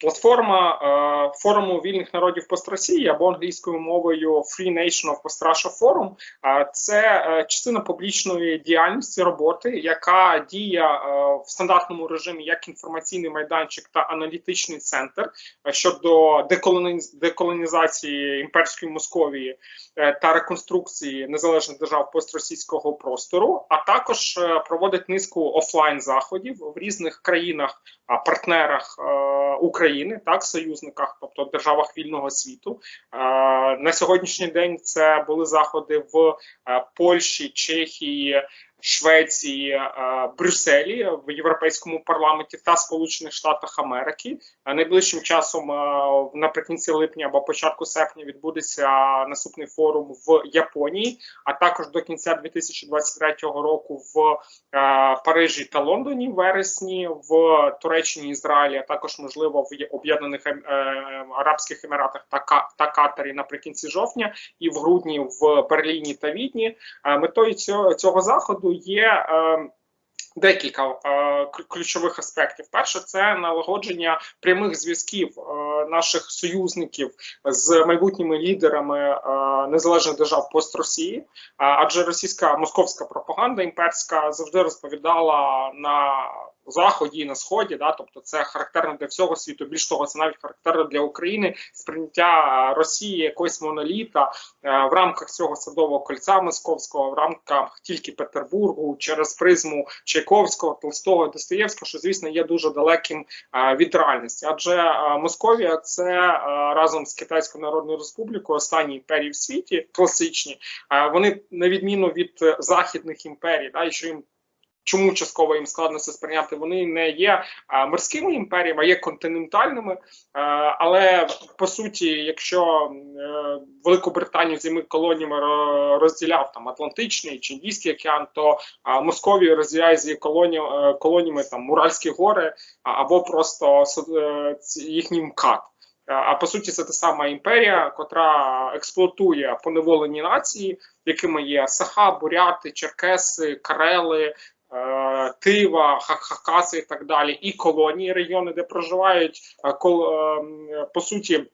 Платформа е, форуму вільних народів Пост-Росії або англійською мовою Free Nation of Post-Russia Forum це е, частина публічної діяльності роботи, яка діє е, в стандартному режимі як інформаційний майданчик та аналітичний центр щодо деколонізації імперської Московії та реконструкції незалежних держав постросійського простору, а також проводить низку офлайн заходів в різних країнах, партнерах е, України, так союзниках, тобто державах вільного світу. Е, на сьогоднішній день це були заходи в е, Польщі, Чехії. Швеції, е, Брюсселі в Європейському парламенті та Сполучених Штатах Америки Е, найближчим часом е, наприкінці липня або початку серпня відбудеться наступний форум в Японії, а також до кінця 2023 року в Парижі та Лондоні в вересні, в Туреччині, Ізраїлі, а також можливо в Об'єднаних Ем- Арабських Еміратах та Ка- та Катарі наприкінці жовтня, і в грудні в Берліні та Відні. Метою цього, цього заходу є. е, Декілька е, ключових аспектів. Перше, це налагодження прямих зв'язків е, наших союзників з майбутніми лідерами е, незалежних держав пост-Росії. Адже російська московська пропаганда імперська завжди розповідала на заході і на сході, да, тобто це характерно для всього світу. Більш того, це навіть характерно для України сприйняття Росії якогось моноліта е, в рамках цього садового кольця московського, в рамках тільки Петербургу через призму Чайковського, Толстого, Достоєвського, що звісно є дуже далеким е, від реальності. Адже е, Московія це разом з Китайською Народною Республікою останні імперії в світі, класичні. Вони на відміну від західних імперій, да, що їм. Чому частково їм складно це сприйняти? Вони не є морськими імперіями, а є континентальними. Але по суті, якщо е, Велику Британію з колоніями розділяв там Атлантичний чи Індійський океан, то Московію розділяє з її колоні, е, колоніями там Уральські гори або просто е, їхній МКАД. А по суті, це та сама імперія, котра експлуатує поневолені нації, якими є Саха, Буряти, Черкеси, Карели, е, Тива, Ха- Хакаси і так далі, і колонії, регіони, де проживають е, кол- е, по суті.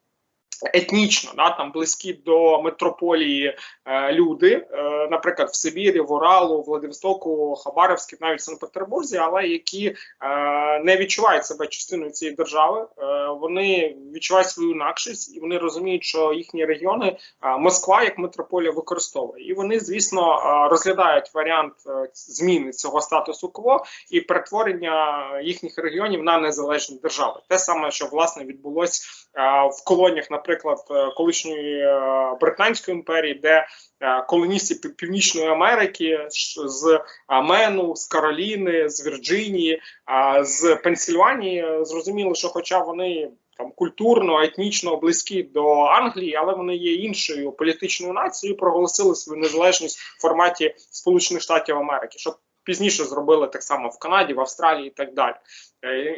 Етнічно, да, там близькі до метрополії е, люди, е, наприклад, в Сибірі, в Уралу, Владивостоку, Хабаровській, навіть в Санкт-Петербурзі, але які е, не відчувають себе частиною цієї держави. Е, вони відчувають свою інакшість, і вони розуміють, що їхні регіони е, Москва як метрополія використовує. І вони, звісно, е, розглядають варіант е, зміни цього статусу кво і перетворення їхніх регіонів на незалежні держави. Те саме, що власне відбулось е, в колоніях, наприклад, е, колишньої е, британської імперії, де е, колоністи Північної Америки з Амену, з Кароліни, з Вірджинії, з Пенсільванії зрозуміли, що, хоча вони там культурно, етнічно близькі до Англії, але вони є іншою політичною нацією, проголосили свою незалежність в форматі Сполучених Штатів Америки, що пізніше зробили так само в Канаді, в Австралії і так далі.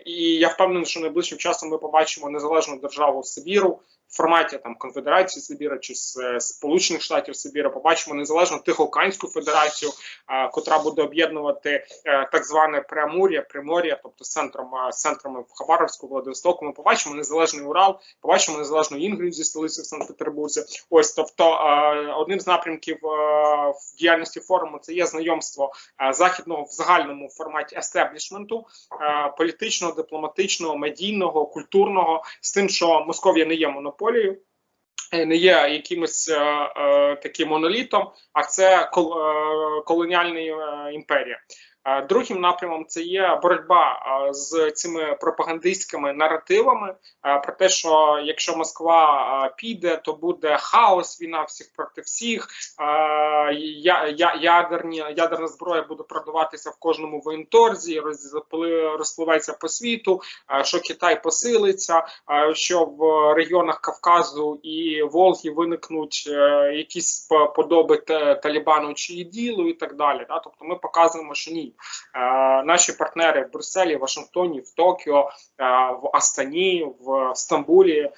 І я впевнений, що найближчим часом ми побачимо незалежну державу Сибіру. Форматі там Конфедерації Сибіра чи з Сполучених Штатів Сибіра побачимо незалежну Тихоокеанську федерацію, е, котра буде об'єднувати е, так зване Преамур'я, Примор'я, тобто центром е, центрами в Хабаровську, Владивостоку. Ми побачимо незалежний Урал, побачимо незалежну Інгрію зі столиці в Санкт-Петербурзі. Ось тобто е, одним з напрямків е, в діяльності форуму це є знайомство е, західного в загальному форматі естеблішменту політичного, дипломатичного, медійного, культурного з тим, що Московія не є монополією. Е, Не є якимось е, е, таким монолітом, а це кол, е, колоніальна е, імперія. Е, Другим напрямом це є боротьба е, з цими пропагандистськими наративами е, про те, що якщо Москва піде, то буде хаос, війна всіх проти всіх. ядерні, ядерна зброя буде продаватися в кожному воєнторзі, роз, розпливається по світу, що Китай посилиться, що в регіонах Кавказу і Волги виникнуть якісь по- подоби Талібану чи іділу і так далі. Да? Тобто ми показуємо, що ні, Наші партнери в Брюсселі, Вашингтоні, в Токіо, в Астані, в Стамбулі.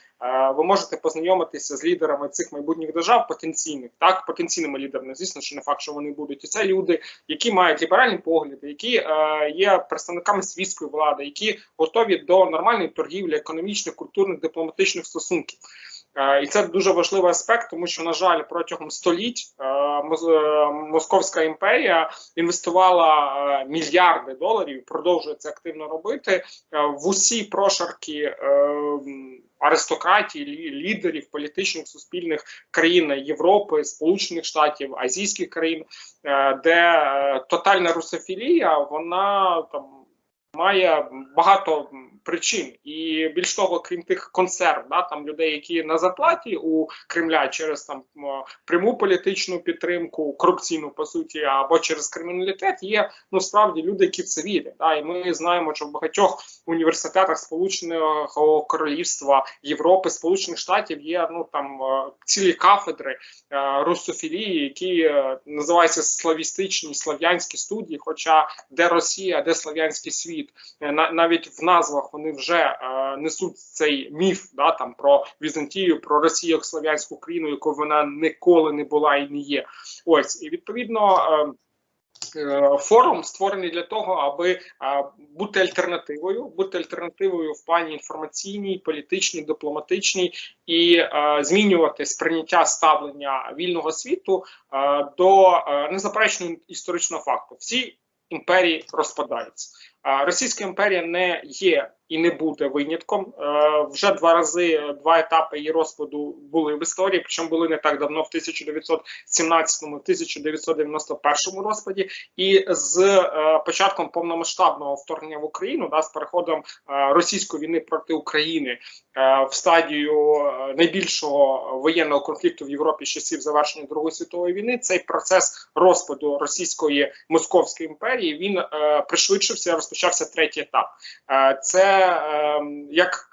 Ви можете познайомитися з лідерами цих майбутніх держав потенційних, так потенційними лідерами. Звісно, що не факт, що вони будуть. І це люди, які мають ліберальні погляди, які е, є представниками світської влади, які готові до нормальної торгівлі, економічних, культурних, дипломатичних стосунків. Е, І це дуже важливий аспект, тому що, на жаль, протягом століть е, е, Московська імперія інвестувала мільярди доларів, продовжує це активно робити в усі прошарки аристократії, лідерів політичних суспільних країн Європи, Сполучених Штатів, азійських країн, де тотальна русофілія, вона там має багато причин, і більш того, крім тих консерв, да, там людей, які на заплаті у Кремля через там пряму політичну підтримку, корупційну по суті, або через криміналітет, є ну справді люди, які в це вірять. Да, і ми знаємо, що в багатьох університетах Сполученого Королівства Європи, Сполучених Штатів є ну там цілі кафедри е, русофілії, які е, називаються славістичні слав'янські студії. Хоча де Росія, де слав'янський світ, Е, на, навіть в назвах вони вже е, несуть цей міф, да там про Візантію, про Росію як слав'янську країну, якою вона ніколи не була і не є. Ось і відповідно. Е, е, Форум створений для того, аби е, бути альтернативою, бути альтернативою в плані інформаційній, політичній, дипломатичній і е, змінювати сприйняття ставлення вільного світу е, до е, незаперечного історичного факту. Всі імперії розпадаються. Російська імперія не є і не буде винятком. Е, Вже два рази два етапи її розпаду були в історії, причому були не так давно, в 1917-1991 розпаді, і з е, початком повномасштабного вторгнення в Україну, да, з переходом е, російської війни проти України в стадію найбільшого воєнного конфлікту в Європі з часів завершення Другої світової війни, цей процес розпаду російської московської імперії він пришвидшився, розпочався третій етап. Е, це е, як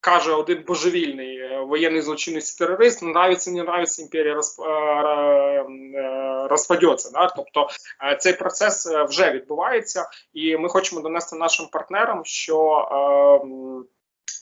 каже один божевільний е, воєнний злочинець терорист, нравиться, не нравиться, імперія розп, е, е, розпадеться. Да? Тобто цей процес вже відбувається, і ми хочемо донести нашим партнерам, що е,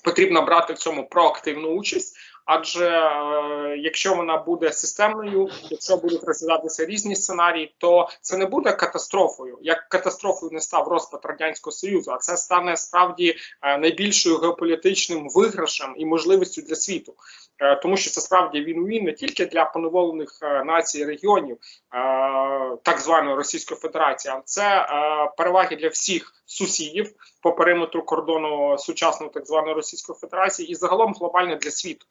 потрібно брати в цьому проактивну участь. Адже е, якщо вона буде системною, якщо будуть розглядатися різні сценарії, то це не буде катастрофою. Як катастрофою не став розпад радянського союзу, а це стане справді е, найбільшою геополітичним виграшем і можливістю для світу, Е, тому що це справді він не тільки для поневолених е, націй регіонів е, так званої Російської Федерації, а це е, переваги для всіх сусідів по периметру кордону сучасної так званої Російської Федерації і загалом глобально для світу.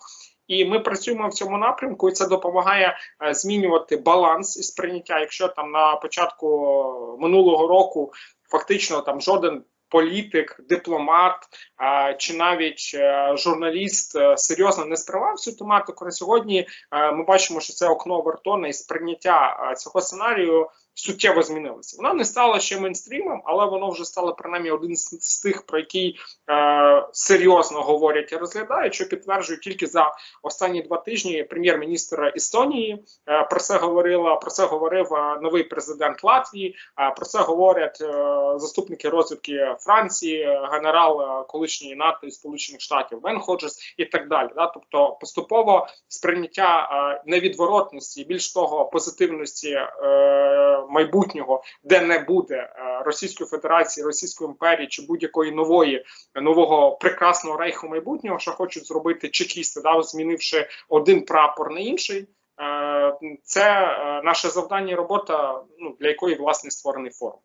І ми працюємо в цьому напрямку, і це допомагає е, змінювати баланс і сприйняття. Якщо там на початку минулого року фактично там жоден політик, дипломат а, чи навіть е, журналіст е, серйозно не сприймав цю тематику. На сьогодні е, ми бачимо, що це окно Вертона і сприйняття е, цього сценарію суттєво змінилося. Воно не стало ще мейнстрімом, але воно вже стало принаймні один з, тих, про який е, серйозно говорять і розглядають, що підтверджують тільки за останні два тижні прем'єр-міністр Естонії е, про це говорила. Про це говорив е, новий президент Латвії. е, про це говорять е, заступники розвідки Франції, е, генерал е, колишньої НАТО і Сполучених Штатів Вен Ходжес і так далі. Да? Тобто поступово сприйняття е, невідворотності, більш того, позитивності е, майбутнього, де не буде е, Російської Федерації, Російської імперії чи будь-якої нової нового прекрасного рейху майбутнього, що хочуть зробити чекісти, да, змінивши один прапор на інший. Е, Це е, наше завдання і робота, ну для якої власне створений форум.